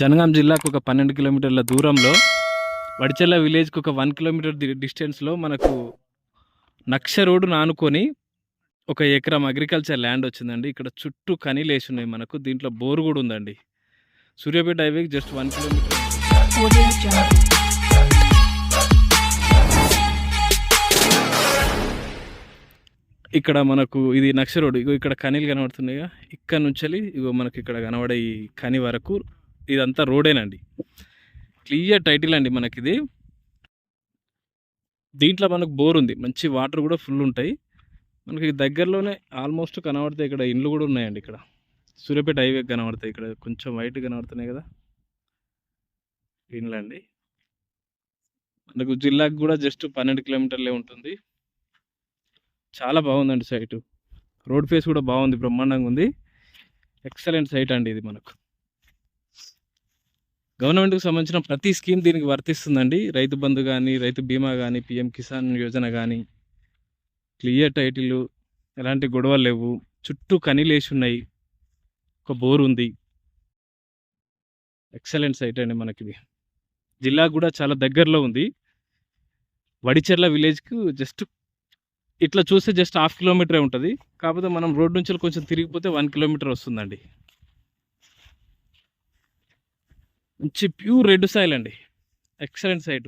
జనగాం జిల్లాకు ఒక పన్నెండు కిలోమీటర్ల దూరంలో వడిచెల్ల విలేజ్కి ఒక వన్ కిలోమీటర్ డిస్టెన్స్లో మనకు నక్ష రోడ్డు నానుకొని ఒక ఎకరం అగ్రికల్చర్ ల్యాండ్ వచ్చిందండి. ఇక్కడ చుట్టూ కనీలు వేసి ఉన్నాయి మనకు. దీంట్లో బోర్ కూడా ఉందండి. సూర్యాపేట హైవేకి జస్ట్ వన్ కిలోమీటర్. ఇక్కడ మనకు ఇది నక్ష రోడ్ ఇగో ఇక్కడ కనీలు కనబడుతున్నాయి ఇక్కడ నుంచి ఇగో మనకి ఇక్కడ కనబడే ఈ కని వరకు ఇదంతా రోడేనండి క్లియర్ టైటిల్ అండి మనకి ఇది దీంట్లో మనకు బోర్ ఉంది. మంచి వాటర్ కూడా ఫుల్ ఉంటాయి. మనకి దగ్గరలోనే ఆల్మోస్ట్ కనబడతాయి ఇక్కడ ఇండ్లు కూడా ఉన్నాయండి ఇక్కడ. సూర్యపేట హైవే కనబడతాయి ఇక్కడ. కొంచెం వైట్ కనబడుతున్నాయి కదా. ఇండ్లు అండి. మనకు జిల్లాకు కూడా జస్ట్ పన్నెండు కిలోమీటర్లే ఉంటుంది. చాలా బాగుందండి సైటు. రోడ్ ఫేస్ కూడా బాగుంది. బ్రహ్మాండంగా ఉంది. ఎక్సలెంట్ సైట్ అండి ఇది మనకు. గవర్నమెంట్కి సంబంధించిన ప్రతి స్కీమ్ దీనికి వర్తిస్తుందండి. రైతు బంధు కానీ రైతు బీమా కానీ పిఎం కిసాన్ యోజన కానీ క్లియర్ టైటిల్ ఎలాంటి గొడవలు లేవు. చుట్టూ కనీలేసి ఉన్నాయి. ఒక బోర్ ఉంది. ఎక్సలెంట్ సైట్ అండి మనకి ఇది. కూడా చాలా దగ్గరలో ఉంది. వడిచెర్ల విలేజ్కు జస్ట్ ఇట్లా చూస్తే జస్ట్ హాఫ్ కిలోమీటరే ఉంటుంది. కాకపోతే మనం రోడ్ నుంచి కొంచెం తిరిగిపోతే వన్ కిలోమీటర్ వస్తుందండి. మంచి ప్యూర్ రెడ్ సాయిల్ అండి. Excellent site.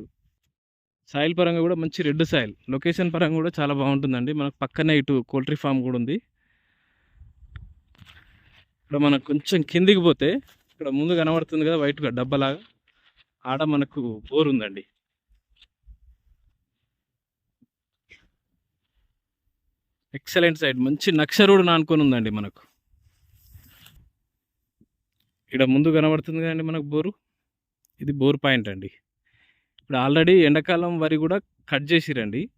సాయిల్ పరంగా కూడా మంచి రెడ్ సాయిల్. లొకేషన్ పరంగా కూడా చాలా బాగుంటుందండి. మనకు పక్కనే ఇటు పోల్ట్రీ ఫామ్ కూడా ఉంది. ఇక్కడ మనకు కొంచెం కిందికి పోతే ఇక్కడ ముందు కనబడుతుంది కదా వైట్గా డబ్బలాగా. ఆడ మనకు బోర్ ఉందండి. ఎక్సలెంట్ సైడ్ మంచి నక్ష రోడ్ నానుకొని ఉందండి మనకు. ఇక్కడ ముందు కనబడుతుంది కదండి మనకు బోరు. ఇది బోర్ పాయింట్ అండి. ఇప్పుడు ఆల్రెడీ ఎండాకాలం వరి కూడా కట్ చేసిరండి.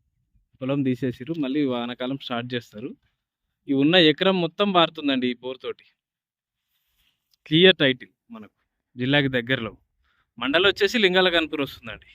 పొలం తీసేసిరు మళ్ళీ వానకాలం స్టార్ట్ చేస్తారు. ఈ ఉన్న ఎకరం మొత్తం పారుతుందండి ఈ బోర్ తోటి. క్లియర్ టైటిల్ మనకు జిల్లాకి దగ్గరలో. మండలం వచ్చేసి లింగాల కనుపూర్ వస్తుందండి.